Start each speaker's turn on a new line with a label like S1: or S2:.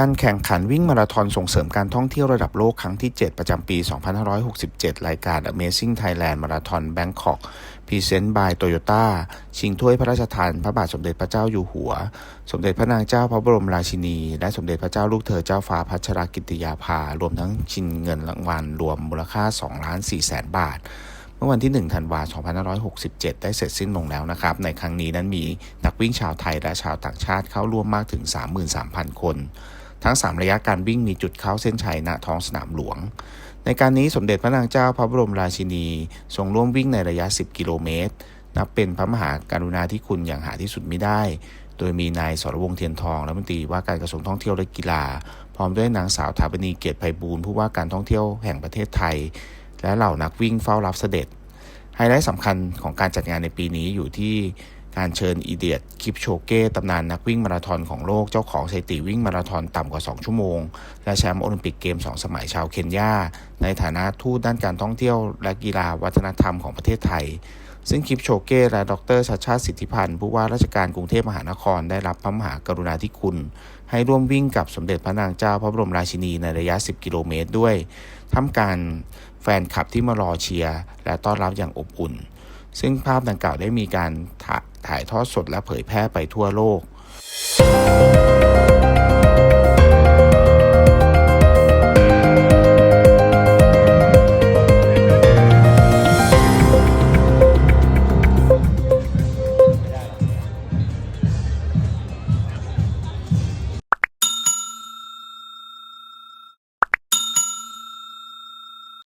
S1: การแข่งขันวิ่งมาราธอนส่งเสริมการท่องเที่ยวระดับโลกครั้งที่ 7 ประจำปี 2567 รายการ Amazing Thailand Marathon Bangkok Present by Toyota ชิงถ้วยพระราชทาน พระบาทสมเด็จพระเจ้าอยู่หัว สมเด็จพระนางเจ้าพระบรมราชินี และสมเด็จพระเจ้าลูกเธอเจ้าฟ้าพัชรกิติยาภารวมทั้งชิงเงินรางวัลรวมมูลค่า2ล้าน4แสนบาทเมื่อวันที่ 1 ธันวาคม 2567 ได้เสร็จสิ้นลงแล้วนะครับ ในครั้งนี้นั้นมีนักวิ่งชาวไทยและชาวต่างชาติเข้าร่วมมากถึง 33,000 คน ทั้ง 3 ระยะการวิ่งมีจุดเข้าเส้นชัยณท้องสนามหลวง ในการนี้สมเด็จพระนางเจ้าพระบรมราชินี ทรงร่วมวิ่งในระยะ 10 กิโลเมตร นับเป็นพระมหาการุณาธิคุณอย่างหาที่สุดไม่ได้ โดยมีนายสรวงเทียนทองรัฐมนตรีว่าการกระทรวงท่องเที่ยวและกีฬา พร้อมด้วยนางสาวถาปนีเกียรติไพบูลผู้ว่าการท่องเที่ยวแห่งประเทศไทย และเหล่านักวิ่งเฝ้ารับเสด็จไฮไลท์สำคัญของการจัดงานในปีนี้อยู่ที่ การเชิญอีเดียตคิปโชเก้ตำนานนักวิ่งมาราธอนของโลกเจ้าของสถิติวิ่งมาราธอนต่ำกว่า 2 ชั่วโมง และแชมป์โอลิมปิกเกม 2 สมัยชาวเคนยา ในฐานะทูตด้านการท่องเที่ยวและกีฬาวัฒนธรรมของประเทศไทย ซึ่งคิปโชเก้และดรชาชาติสิทธิพันธ์ผู้ว่าราชการกรุงเทพมหานครได้รับพระมหากรุณาธิคุณ ให้ร่วมวิ่งกับสมเด็จพระนางเจ้าพระบรมราชินีในระยะ 10 กิโลเมตรด้วยท่ามกลารแฟนคลับที่มารอเชียร์และต้อนรับอย่างอบอุ่น ซึ่งภาพดังกล่าวได้มีการถ่ายทอดสดและเผยแพร่ไปทั่วโลก